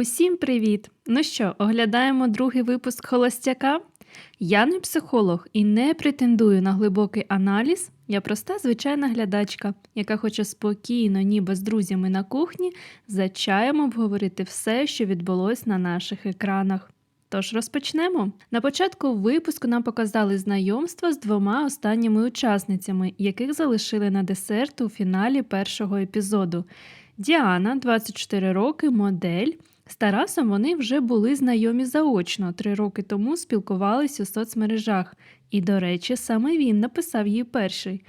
Усім привіт! Ну що, оглядаємо другий випуск Холостяка? Я не психолог і не претендую на глибокий аналіз. Я проста звичайна глядачка, яка хоче спокійно, ніби з друзями на кухні, за чаєм обговорити все, що відбулось на наших екранах. Тож розпочнемо. На початку випуску нам показали знайомство з двома останніми учасницями, яких залишили на десерт у фіналі першого епізоду. Діана, 24 роки, модель. З Тарасом вони вже були знайомі заочно, три роки тому спілкувались у соцмережах. І, до речі, саме він написав їй перший.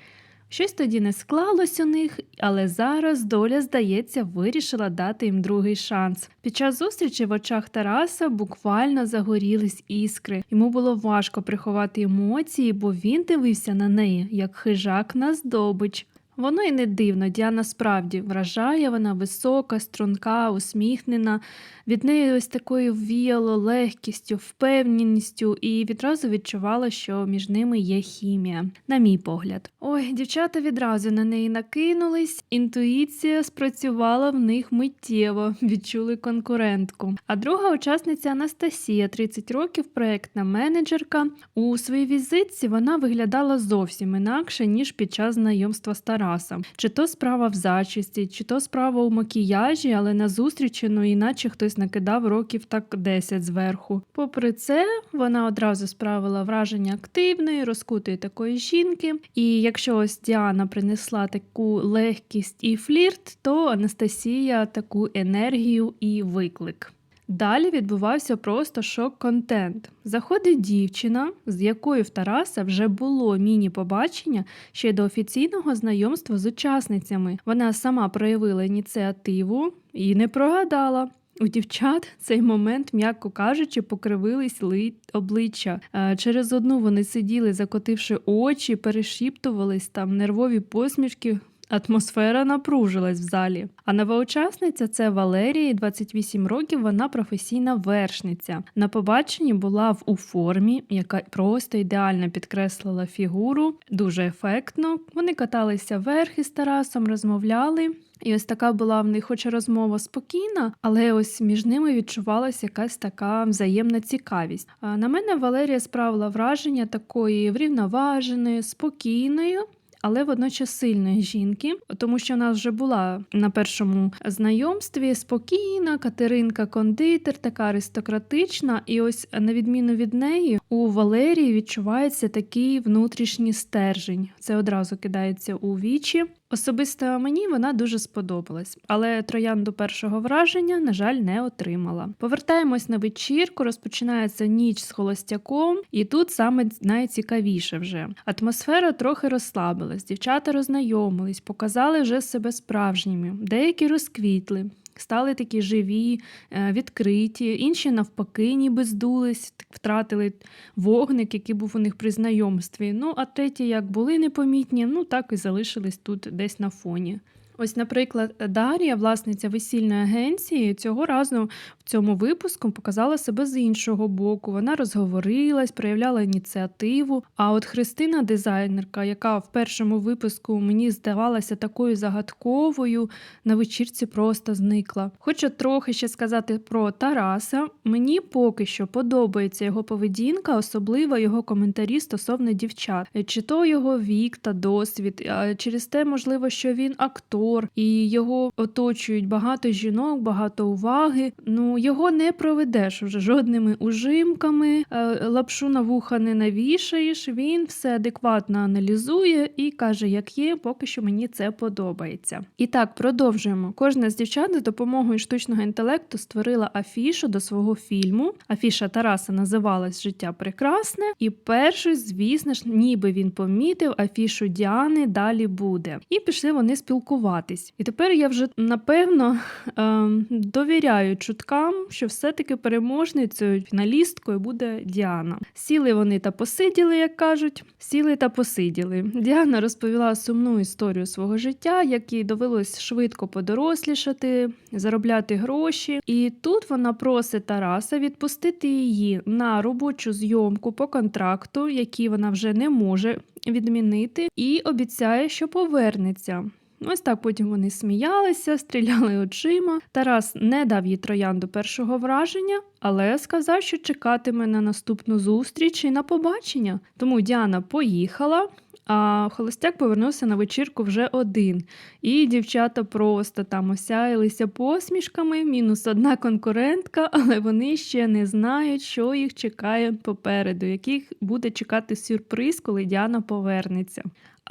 Щось тоді не склалось у них, але зараз доля, здається, вирішила дати їм другий шанс. Під час зустрічі в очах Тараса буквально загорілись іскри. Йому було важко приховати емоції, бо він дивився на неї як хижак на здобич. Воно й не дивно, Діана справді вражає, вона висока, струнка, усміхнена. Від неї ось такою віяло легкістю, впевненістю, і відразу відчувала, що між ними є хімія, на мій погляд. Ой, дівчата відразу на неї накинулись, інтуїція спрацювала в них миттєво, відчули конкурентку. А друга учасниця Анастасія, 30 років, проектна менеджерка. У своїй візитці вона виглядала зовсім інакше, ніж під час знайомства з Тарасом. Чи то справа в зачисті, чи то справа у макіяжі, але на зустрічі, ну іначе хтось накидав років так 10 зверху. Попри це, вона одразу справила враження активної, розкутої такої жінки. І якщо ось Діана принесла таку легкість і флірт, то Анастасія таку енергію і виклик. Далі відбувався просто шок-контент. Заходить дівчина, з якою в Тараса вже було міні-побачення ще до офіційного знайомства з учасницями. Вона сама проявила ініціативу і не прогадала. У дівчат цей момент, м'яко кажучи, покривились ли обличчя. Е, Через одну вони сиділи, закотивши очі, перешіптувались там нервові посмішки. Атмосфера напружилась в залі. А нова учасниця це Валерія, 28 років. Вона професійна вершниця. На побаченні була в у формі, яка просто ідеально підкреслила фігуру, дуже ефектно. Вони каталися вверх із Тарасом, розмовляли. І ось така була в них, хоч розмова спокійна, але ось між ними відчувалася якась така взаємна цікавість. А на мене Валерія справила враження такої врівноваженої, спокійною. Але водночас сильної жінки, тому що в нас вже була на першому знайомстві спокійна Катеринка кондитер, така аристократична, і ось на відміну від неї у Валерії відчувається такий внутрішній стержень. Це одразу кидається у вічі. Особисто мені вона дуже сподобалась, але троянду першого враження, на жаль, не отримала. Повертаємось на вечірку, розпочинається ніч з холостяком, і тут саме найцікавіше вже. Атмосфера трохи розслабилась, дівчата роззнайомились, показали вже себе справжніми, деякі розквітли. Стали такі живі, е, відкриті, інші навпаки, ніби здулись, втратили вогник, який був у них при знайомстві. Ну, а треті, як були непомітні, ну так і залишились тут десь на фоні. Ось, наприклад, Дар'я, власниця весільної агенції, цього разу в цьому випуску показала себе з іншого боку. Вона розговорилась, проявляла ініціативу. А от Христина, дизайнерка, яка в першому випуску мені здавалася такою загадковою, на вечірці просто зникла. Хочу трохи ще сказати про Тараса. Мені поки що подобається його поведінка, особливо його коментарі стосовно дівчат, чи то його вік та досвід, через те, можливо, що він актор і його оточують багато жінок, багато уваги. Ну його не проведеш вже жодними ужимками, е, лапшу на вуха не навішаєш. Він все адекватно аналізує і каже, як є, поки що мені це подобається. І так, продовжуємо. Кожна з дівчат з допомогою штучного інтелекту створила афішу до свого фільму. Афіша Тараса називалась Життя прекрасне. І перший, звісно ж, ніби він помітив афішу Діани далі буде. І пішли вони спілкуватись. І тепер я вже напевно ем, довіряю чуткам, що все-таки переможницею фіналісткою буде Діана. Сіли вони та посиділи, як кажуть, сіли та посиділи. Діана розповіла сумну історію свого життя, як їй довелось швидко подорослішати, заробляти гроші. І тут вона просить Тараса відпустити її на робочу зйомку по контракту, який вона вже не може відмінити, і обіцяє, що повернеться. Ось так потім вони сміялися, стріляли очима. Тарас не дав їй троянду першого враження, але сказав, що чекатиме на наступну зустріч і на побачення. Тому Діана поїхала. А холостяк повернувся на вечірку вже один, і дівчата просто там осяялися посмішками, мінус одна конкурентка, але вони ще не знають, що їх чекає попереду, яких буде чекати сюрприз, коли Діана повернеться.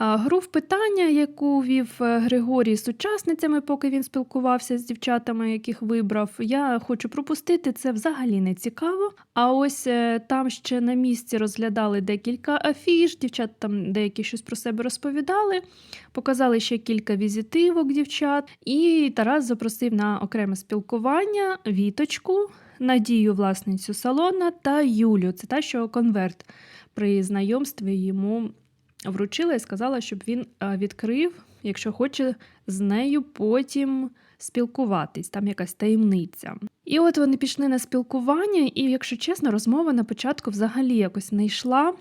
Гру в питання, яку вів е, Григорій з учасницями, поки він спілкувався з дівчатами, яких вибрав, я хочу пропустити, це взагалі не цікаво. А ось е, там ще на місці розглядали декілька афіш, дівчат там деякі щось про себе розповідали, показали ще кілька візитивок дівчат, і Тарас запросив на окреме спілкування Віточку, Надію, власницю салона та Юлю. Це та, що конверт при знайомстві йому вручила і сказала, щоб він е, відкрив, якщо хоче з нею потім спілкуватись, там якась таємниця. І от вони пішли на спілкування, і, якщо чесно, розмова на початку взагалі якось не йшла.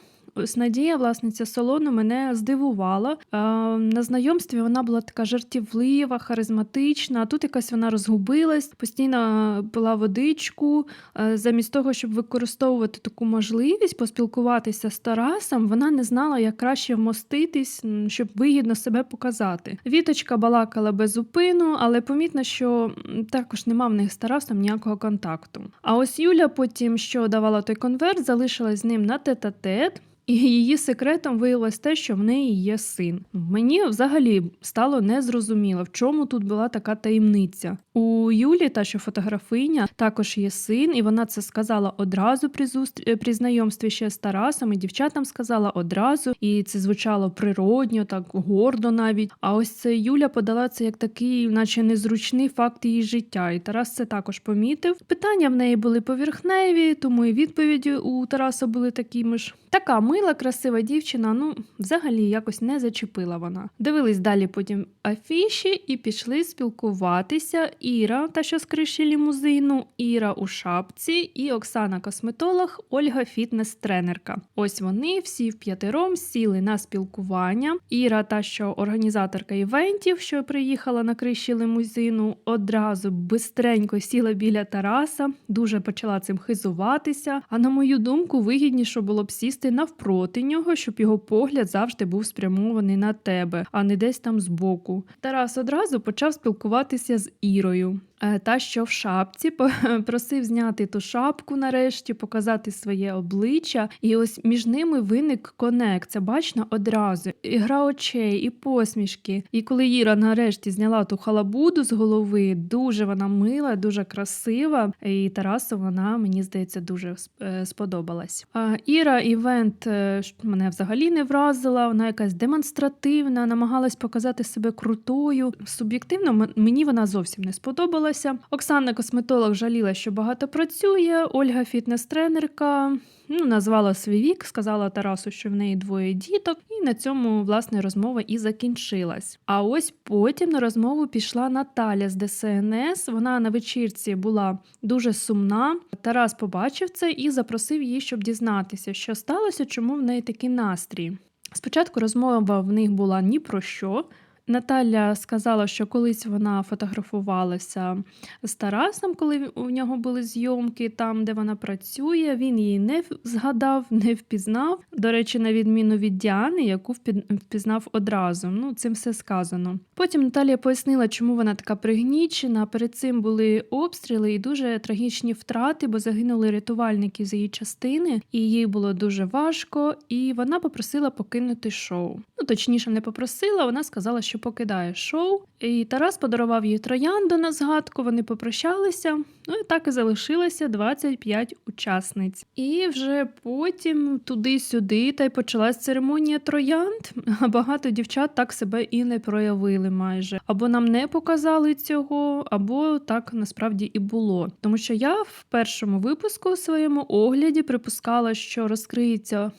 Надія, власниця салону, мене здивувала. Е, на знайомстві вона була така жартівлива, харизматична. Тут якась вона розгубилась, постійно пила водичку. Е, замість того, щоб використовувати таку можливість поспілкуватися з Тарасом, вона не знала, як краще вмоститись, щоб вигідно себе показати. Віточка балакала без зупину, але помітно, що також нема в них з Тарасом ніякого контакту. А ось Юля потім, що давала той конверт, залишилась з ним на тет-а-тет. І її секретом виявилось те, що в неї є син. Мені взагалі стало незрозуміло, в чому тут була така таємниця. У Юлі, та що фотографиня, також є син, і вона це сказала одразу при зустр... при знайомстві ще з Тарасом, і дівчатам сказала одразу, і це звучало природньо, так гордо навіть. А ось це Юля подала це як такий, наче незручний факт її життя. І Тарас це також помітив. Питання в неї були поверхневі, тому і відповіді у Тараса були такими ж. Така мила, красива дівчина, ну взагалі якось не зачепила вона. Дивились далі потім афіші і пішли спілкуватися. Іра, та що з криші лімузину, Іра у шапці і Оксана косметолог, Ольга фітнес-тренерка. Ось вони всі вп'ятером сіли на спілкування. Іра, та що організаторка івентів, що приїхала на криші лимузину, одразу бистренько сіла біля Тараса, дуже почала цим хизуватися. А на мою думку, вигідніше було б сісти навпроти нього, щоб його погляд завжди був спрямований на тебе, а не десь там збоку. Тарас одразу почав спілкуватися з Ірою. Е, Та, що в шапці, просив зняти ту шапку нарешті, показати своє обличчя. І ось між ними виник конект. Це бачно одразу. І гра очей, і посмішки. І коли Іра нарешті зняла ту халабуду з голови, дуже вона мила, дуже красива. І Тарасу вона, мені здається, дуже е, сподобалась. Іра івент е, мене взагалі не вразила. Вона якась демонстративна, намагалась показати себе крутою. Суб'єктивно мені вона зовсім не сподобалася. Оксана косметолог жаліла, що багато працює. Ольга фітнес-тренерка. Ну, назвала свій вік, сказала Тарасу, що в неї двоє діток, і на цьому власне розмова і закінчилась. А ось потім на розмову пішла Наталя з ДСНС. Вона на вечірці була дуже сумна. Тарас побачив це і запросив її, щоб дізнатися, що сталося, чому в неї такий настрій. Спочатку розмова в них була ні про що. Наталя сказала, що колись вона фотографувалася з Тарасом, коли у нього були зйомки там, де вона працює. Він її не згадав, не впізнав. До речі, на відміну від Діани, яку впізнав одразу. Ну, цим все сказано. Потім Наталія пояснила, чому вона така пригнічена. Перед цим були обстріли і дуже трагічні втрати, бо загинули рятувальники з її частини, і їй було дуже важко. І вона попросила покинути шоу. Ну, точніше, не попросила, вона сказала, що покидає шоу. І Тарас подарував їй троянду на згадку. Вони попрощалися. Ну і так і залишилося 25 учасниць. І вже потім туди-сюди та й почалась церемонія троянд. Багато дівчат так себе і не проявили майже. Або нам не показали цього, або так насправді і було. Тому що я в першому випуску у своєму огляді припускала, що розкриється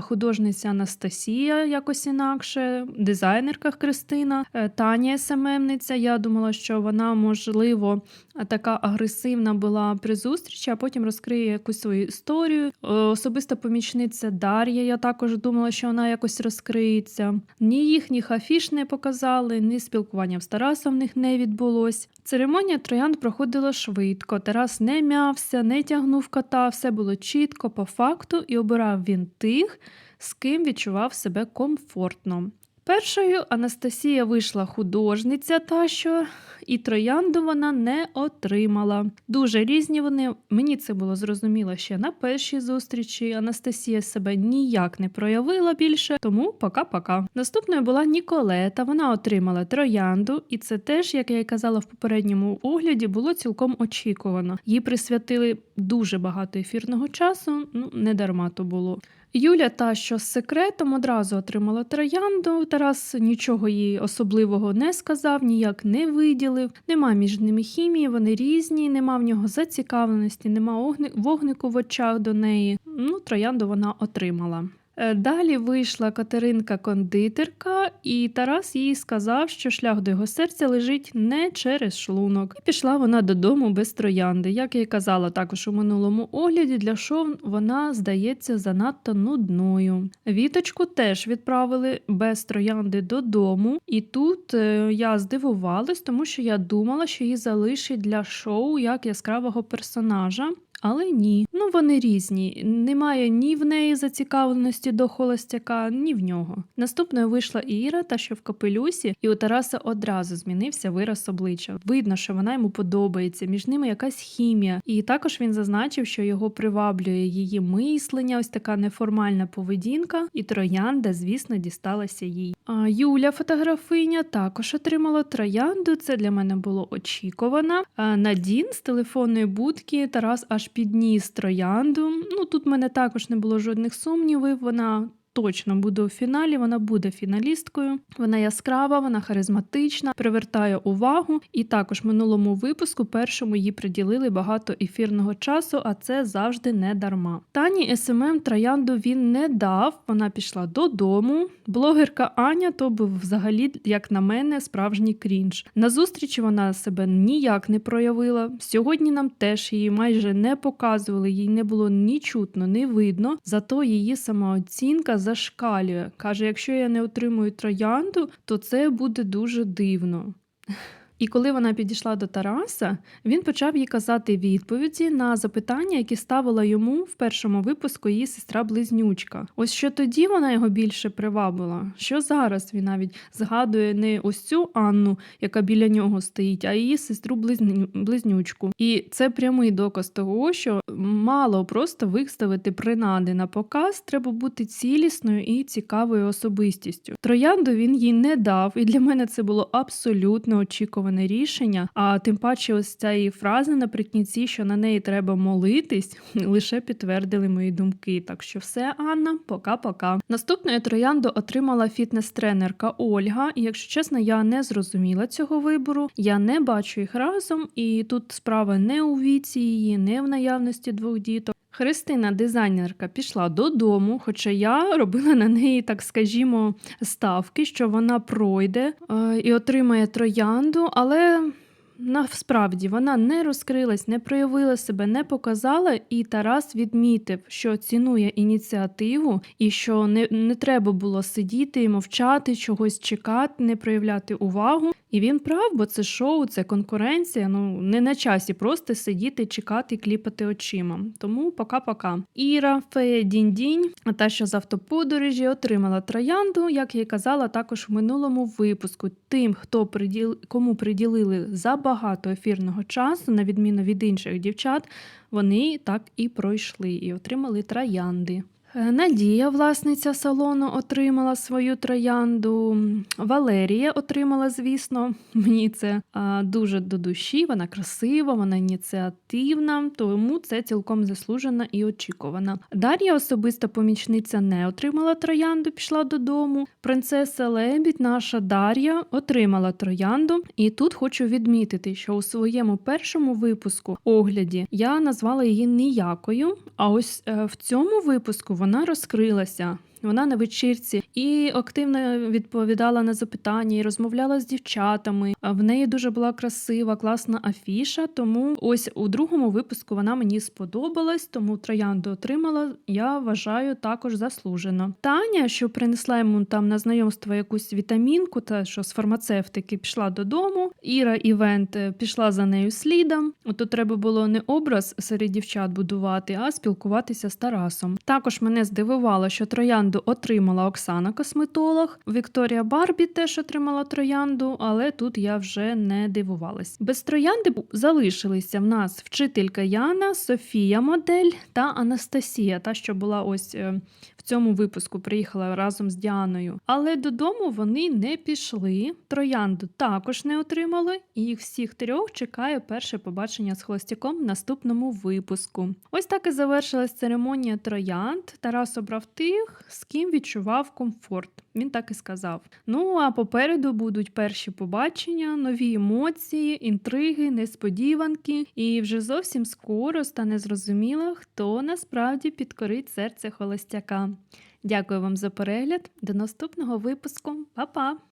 художниця Анастасія якось інакше, дизайнерка. Христина, е, Таня СММниця. Я думала, що вона, можливо, така агресивна була при зустрічі, а потім розкриє якусь свою історію. Е, Особиста помічниця Дар'я. Я також думала, що вона якось розкриється. Ні їхніх афіш не показали, ні спілкування з Тарасом в них не відбулось. Церемонія троянд проходила швидко. Тарас не м'явся, не тягнув кота, все було чітко по факту, і обирав він тих, з ким відчував себе комфортно. Першою Анастасія вийшла художниця, та що і троянду вона не отримала. Дуже різні вони. Мені це було зрозуміло ще на першій зустрічі. Анастасія себе ніяк не проявила більше, тому пока-пока. Наступною була Ніколета. Вона отримала троянду, і це теж, як я й казала в попередньому огляді, було цілком очікувано. Їй присвятили дуже багато ефірного часу. Ну не дарма то було. Юля, та що з секретом одразу отримала троянду. Тарас нічого їй особливого не сказав, ніяк не виділив. Нема між ними хімії, вони різні, нема в нього зацікавленості, нема огни- вогнику в очах до неї. Ну, троянду вона отримала. Е, Далі вийшла Катеринка кондитерка, і Тарас їй сказав, що шлях до його серця лежить не через шлунок. І пішла вона додому без троянди. Як я й казала також у минулому огляді, для шоу вона здається занадто нудною. Віточку теж відправили без троянди додому, і тут е, я здивувалась, тому що я думала, що її залишать для шоу як яскравого персонажа. Але ні, ну вони різні. Немає ні в неї зацікавленості до холостяка, ні в нього. Наступною вийшла Іра, та що в капелюсі, і у Тараса одразу змінився вираз обличчя. Видно, що вона йому подобається, між ними якась хімія. І також він зазначив, що його приваблює її мислення, ось така неформальна поведінка, і троянда, звісно, дісталася їй. А Юля, фотографиня, також отримала троянду. Це для мене було очікувано. А Надін з телефонної будки Тарас аж підніс троянду. Ну тут в мене також не було жодних сумнівів. Вона. Точно буде у фіналі, вона буде фіналісткою. Вона яскрава, вона харизматична, привертає увагу. І також в минулому випуску першому їй приділили багато ефірного часу, а це завжди не дарма. Тані СММ троянду він не дав. Вона пішла додому. Блогерка Аня то був взагалі, як на мене, справжній крінж. На зустрічі вона себе ніяк не проявила. Сьогодні нам теж її майже не показували, їй не було ні чутно, ні видно. Зато її самооцінка зашкалює. Каже: якщо я не отримую троянду, то це буде дуже дивно. І коли вона підійшла до Тараса, він почав їй казати відповіді на запитання, які ставила йому в першому випуску її сестра-близнючка. Ось що тоді вона його більше привабила. Що зараз він навіть згадує не ось цю Анну, яка біля нього стоїть, а її сестру-близнючку. І це прямий доказ того, що мало просто виставити принади на показ, треба бути цілісною і цікавою особистістю. Троянду він їй не дав, і для мене це було абсолютно очікуване рішення. А тим паче, ось ця її фраза наприкінці, що на неї треба молитись, лише підтвердили мої думки. Так що все, Анна, пока-пока. Наступною троянду отримала фітнес-тренерка Ольга. І якщо чесно, я не зрозуміла цього вибору. Я не бачу їх разом, і тут справа не у віці її, не в наявності двох діток. Христина, дизайнерка, пішла додому, хоча я робила на неї, так скажімо, ставки, що вона пройде е, і отримає троянду, але насправді вона не розкрилась, не проявила себе, не показала, і Тарас відмітив, що цінує ініціативу і що не, не треба було сидіти мовчати, чогось чекати, не проявляти увагу. І він прав, бо це шоу, це конкуренція. Ну не на часі просто сидіти, чекати, кліпати очима. Тому пока-пока. Іра, фея дінь-дінь, та що з автоподорожі отримала троянду, як я й казала, також в минулому випуску. Тим, хто приділ... кому приділили забагато ефірного часу, на відміну від інших дівчат, вони так і пройшли і отримали троянди. Е, Надія, власниця салону, отримала свою троянду. Валерія отримала, звісно, мені це дуже до душі. Вона красива, вона ініціативна, тому це цілком заслужена і очікувана. Дар'я, особиста помічниця, не отримала троянду, пішла додому. Принцеса Лебідь, наша Дар'я, отримала троянду. І тут хочу відмітити, що у своєму першому випуску огляді я назвала її ніякою. А ось е, в цьому випуску вона розкрилася. Вона на вечірці і активно відповідала на запитання, і розмовляла з дівчатами. В неї дуже була красива, класна афіша. Тому ось у другому випуску вона мені сподобалась, тому троянду отримала. Я вважаю також заслужено. Таня, що принесла йому там на знайомство якусь вітамінку, та що з фармацевтики пішла додому. Іра Івент е, пішла за нею слідом. Ото треба було не образ серед дівчат будувати, а спілкуватися з Тарасом. Також мене здивувало, що троянду отримала Оксана косметолог. Вікторія Барбі теж отримала троянду, але тут я вже не дивувалась. Без троянди залишилися в нас вчителька Яна, Софія модель та Анастасія, та що була ось е, в цьому випуску приїхала разом з Діаною. Але додому вони не пішли. Троянду також не отримали, і їх всіх трьох чекає перше побачення з холостяком в наступному випуску. Ось так і завершилась церемонія троянд. Тарас обрав тих, з ким відчував комфорт. Він так і сказав. Ну а попереду будуть перші побачення, нові емоції, інтриги, несподіванки, і вже зовсім скоро стане зрозуміло, хто насправді підкорить серце холостяка. Дякую вам за перегляд. До наступного випуску. Па-па!